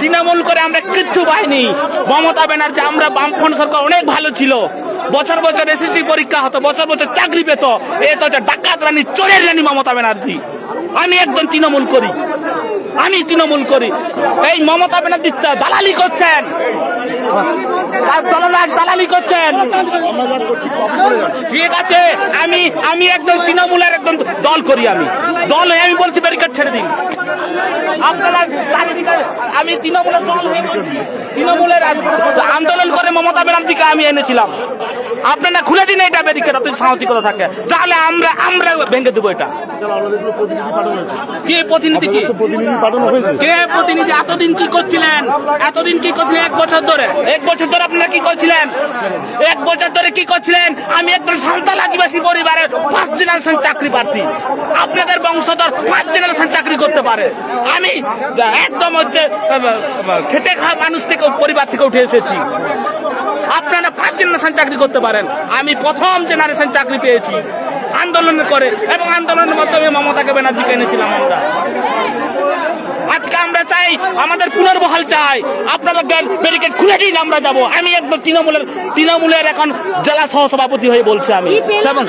তৃণমূল করে আমরা কিচ্ছু পাইনি। মমতা ব্যানার্জি, আমরা বামফ্রন্ট সরকার অনেক ভালো ছিল। বছর বছর এসএসসি পরীক্ষা হতো, বছর বছর চাকরি পেত। এ তো হচ্ছে ডাকাত রানী, চোরের রানী মমতা ব্যানার্জি। আমি একজন তৃণমূল করি। আমি তৃণমূল করি। এই মমতা ব্যানার্জি দালালি করছেন। দালালি- করছেন। ঠিক আছে, আমি আমি একজন তৃণমূলের একজন দল করি আমি। দল হয়ে আমি বলছি ব্যারিকেড ছেড়ে দিন। আপনারা আমি তৃণমূলের দল হয়ে বলছি। তৃণমূলের আন্দোলন করে মমতা ব্যানার্জিকে আমি এনেছিলাম। আপনারা খুলে দিন এটা ব্যারিকেড অত সাহসিকতা থাকে। তাহলে আমরা আমরা ভেঙে দেবো এটা। কে প্রতিনিধি কি? কে প্রতিনিধি? এতদিন কি করছিলেন? এতদিন কি করছিলেন? এক বছর ধরে। এক বছর ধরে আপনারা কি করছিলেন? এক বছর ধরে কি করছিলেন? আমি একজন সান্তাল আদিবাসী পরিবারের ফার্স্ট জেনারেশন চাকরি প্রার্থী। আপনাদের বংশধর ফার্স্ট জেনারেশন চাকরি করতে পারে। আমি একদম হচ্ছে খেটে খাওয়া মানুষ থেকে, পরিবার থেকে উঠে এসেছি। আপনারা ফার্স্ট জেনারেশন চাকরি করতে পারেন। আমি প্রথম জেনারেশন চাকরি পেয়েছি। আন্দোলন করে এবং আন্দোলনের মাধ্যমে মমতাকে ব্যানার্জিকে এনেছিলাম আমরা। আজকে আমরা চাই আমাদের পুনর্বহাল চাই। আপনারা ব্যারিকেড খুলে দিন আমরা যাব। আমি একদম তৃণমূলের তৃণমূলের এখন জেলা সহসভাপতি হয়ে বলছি আমি। কি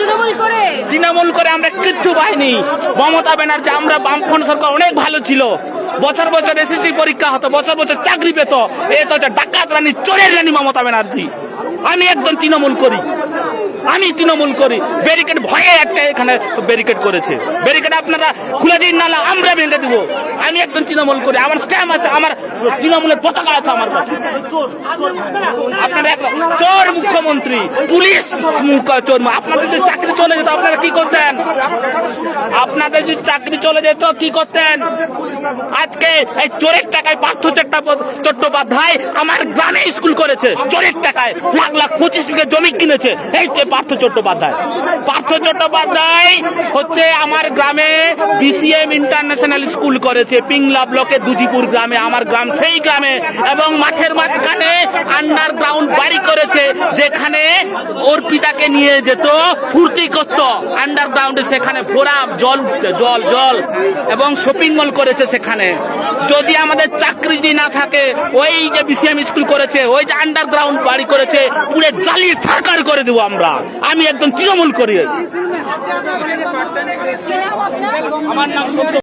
তৃণমূল করে? তৃণমূল করে আমরা কিচ্ছু পাইনি। মমতা ব্যানার্জি আমরা বামফ্রন্ট সরকার অনেক ভালো ছিল। বছর বছর এসএসসি পরীক্ষা হতো, বছর বছর চাকরি পেত। এ তো হচ্ছে ডাকাত রানী, চোরের রানী মমতা ব্যানার্জি। আমি একজন তৃণমূল করি। আমি তৃণমূল করি। ব্যারিকেড ভয়ে একটা এখানে ব্যারিকেড করেছে। ব্যারিকেড আপনারা খুলে দিন না আমরা ভেঙে দেবো। আমি একজন তৃণমূল করি, আমার স্ট্যাম্প আছে, আমার তৃণমূলের পতাকা আছে আমার কাছে। আপনারা চোর মুখ্যমন্ত্রী, পুলিশ চোর আপনাদের যদি চাকরি চলে যেত, আপনারা কি করতেন? আপনাদের যদি চাকরি চলে যেত, কি করতেন? আজকে এই চোরের টাকায় পার্থ চট্টোপা- চট্টোপাধ্যায় আমার গ্রামে স্কুল করেছে। চোরের টাকায় লাখ লাখ পঁচিশ বিঘে জমি কিনেছে। এই পার্থ চট্টোপাধ্যায়। পার্থ চট্টোপাধ্যায় হচ্ছে আমার গ্রামে বিসিএম ইন্টারন্যাশনাল স্কুল করেছে। পিংলা ব্লকের দুজিপুর গ্রামে, আমার গ্রাম সেই গ্রামে। এবং মাঠের মাঝখানে আন্ডারগ্রাউন্ড বাড়ি করেছে, যেখানে ওর পিতাকে নিয়ে যেত ফুর্তি করত। আন্ডারগ্রাউন্ডে সেখানে ফোরাম, জল জল জল। এবং শপিং মল করেছে সেখানে। যদি আমাদের চাকরি যদি না থাকে, ওই যে বিসিএম স্কুল করেছে, ওই যে আন্ডারগ্রাউন্ড বাড়ি করেছে, পুরো জ্বালিয়ে ছাড়কার করে দেবো আমরা। আমি একদম তৃণমূল করি। আমার নাম সত্য